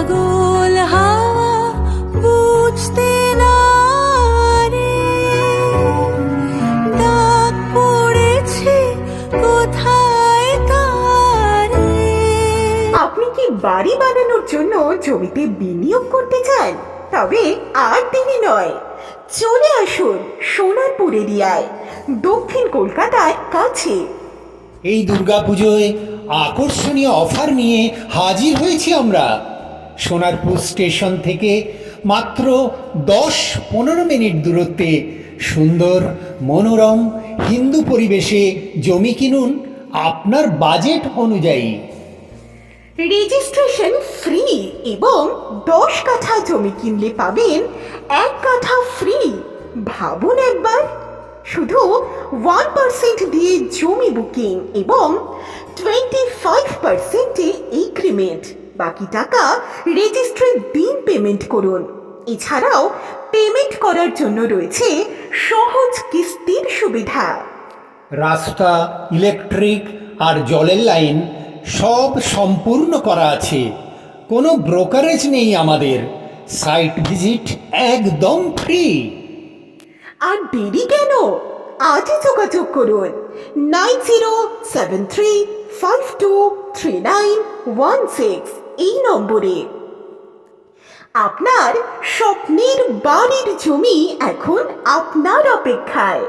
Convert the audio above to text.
পাগল হাওয়া বুঝতে না রে। ডাক পড়েছে কোথায় তারে আপনি কি বাড়ি বানানোর জন্য জমিতে বিনিয়োগ করতে চান? তবে আর দেরি নয়। চলে আসুন সোনারপুর এরিয়ায় দক্ষিণ কলকাতার কাছে। এই দুর্গাপুজোয় আকর্ষণীয় অফার নিয়ে হাজির হয়েছি আমরা। সোনারপুর স্টেশন থেকে মাত্র দশ পনেরো মিনিট দূরত্বে সুন্দর, মনোরম, হিন্দু পরিবেশে জমি কিনুন আপনার বাজেট অনুযায়ী। রেজিস্ট্রেশন ফ্রি এবং দশ কাঠা জমি কিনলে পাবেন এক কাঠা ফ্রি। ভাবুন একবার। শুধু ওয়ান পার্সেন্ট দিয়ে জমি বুকিং এবং টোয়েন্টি ফাইভ পার্সেন্টে এগ্রিমেন্ট বাকি টাকা রেজিস্ট্রির দিন পেমেন্ট করুন। এছাড়াও পেমেন্ট করার জন্য রয়েছে সহজ কিস্তির সুবিধা। রাস্তা ইলেকট্রিক আর জলের লাইন সব সম্পূর্ণ করা আছে। কোনো ব্রোকারেজ নেই আমাদের। সাইট ভিজিট একদম ফ্রি আর দেরি কেন? আজই যোগাযোগ করুন। Nine zero seven three two three nine one six এই নম্বরে। আপনার স্বপ্নের বাড়ির জমি এখন আপনার অপেক্ষায়।